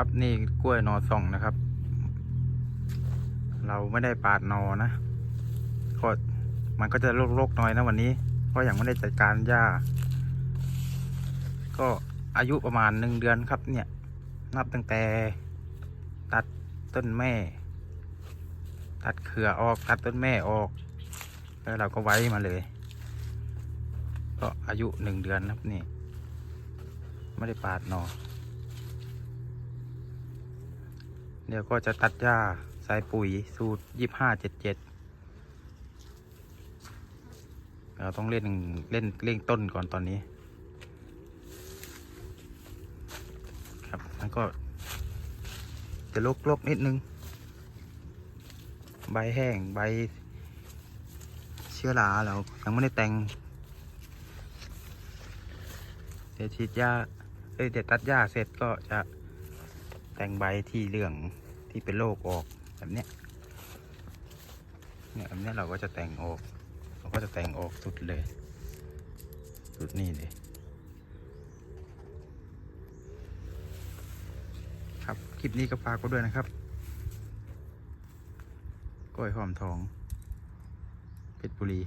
ครับ นี่กล้วยนอส่องนะครับ เราไม่ได้ปาดนอนะก็มันก็จะโรคๆหน่อยนะวันนี้ เพราะยังไม่ได้จัดการหญ้า ก็อายุประมาณหนึ่งเดือนครับเนี่ย นับตั้งแต่ ตัดต้นแม่ ตัดเครือออกตัดต้นแม่ออก แล้วเราก็ไว้มาเลย ก็อายุหนึ่งเดือนครับนี่ ไม่ได้ปาดนอ เดี๋ยวก็จะตัดหญ้าใส่ปุ๋ยสูตรยี่ห้าเจ็ดเจ็ดเราต้องเล่นเล่นเล่งต้นก่อนตอนนี้ ครับแล้วก็ จะลกๆนิดนึง ใบแห้งใบ เชื้อราเรายังไม่ได้แต่งเดี๋ยวฉีดยาเอ้ยเดี๋ยวตัดหญ้าเสร็จก็จะ แตงใบที่เหลืองที่เป็นโรคออกแบบเนี้ยเนี่ยแบบเนี้ยเราก็จะแต่งออกเราก็จะแต่งออกสุดเลยสุดนี่เลยครับคลิปนี้ก็ฝากก็ด้วยนะครับกล้วยหอมทองเพชรบุรี